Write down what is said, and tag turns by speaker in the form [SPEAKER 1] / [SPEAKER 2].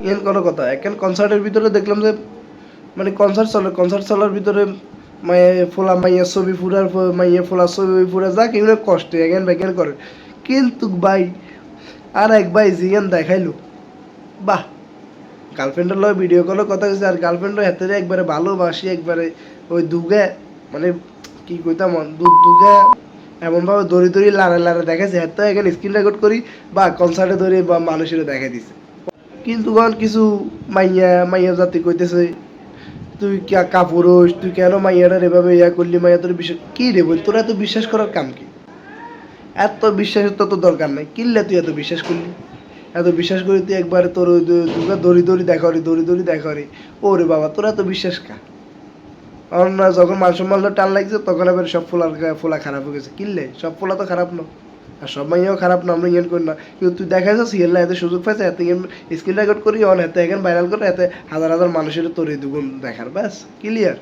[SPEAKER 1] N কোনো কথা। এখন কনসার্টের ভিতরে দেখলাম যে মানে কনসার্ট চলে কনসার্ট চলার ভিতরে মায়ে ফোলা, মাইয়া ছবি ফুরার মাইয়া ফোলা ছবি ফুরা, যাক, এগুলো কষ্টে, এগেন ব্যাগেন করে। কিন্তু ভাই, আর এক ভাই জিয়ান দেখাইলো। বাহ! গার্লফ্রেন্ডের লগে ভিডিও কলে কথা কইছে আর গার্লফ্রেন্ডের হাতে একবারে ভালোবাসি, একবারে ওই দুগে মানে কি কইতাম দু দুগে এমনভাবে দড়ি দড়ি লাড়ে লাড়ে দেখাইছে। হাতে এখানে স্ক্রিন রেকর্ড করি, বা কনসার্টে ধরে বা মানুষের দেখাই দিছে। কিন্তু কারণ কিছু মাইয়া মাইয়া জাতি কইতেছে, তুই কা কাপুরুষ তুই কেন মাইয়াটার এভাবে ইয়া করলি? মাইয়া তোর বিশ্বাস কি রে বল তোরা এত বিশ্বাস করার কাম কি? এত বিশ্বাসের তো তোর দরকার নাই কিনলে তুই এত বিশ্বাস করলি? এত বিশ্বাস করি তুই একবার তোর দড়ি দড়ি দেখা রে দড়ি দড়ি দেখা রে ওরে বাবা, তোরা এত বিশ্বাস কা? না যখন মান সম্মান টান লাগছে, তখন আবার সব ফোলা ফোলা খারাপ হয়ে গেছে। কিনলে সব ফোলা তো খারাপ না। আর সব মাইয়াও খারাপ না, আমরা ইয়েন করি না। কিন্তু তুই দেখা যাচ্ছে সিএল এতে সুযোগ পাইছে, এতে স্ক্রিন রেকর্ড করি, অন এত এখন ভাইরাল করে, এতে হাজার হাজার মানুষের তোর দুগুণ দেখার, ব্যাস ক্লিয়ার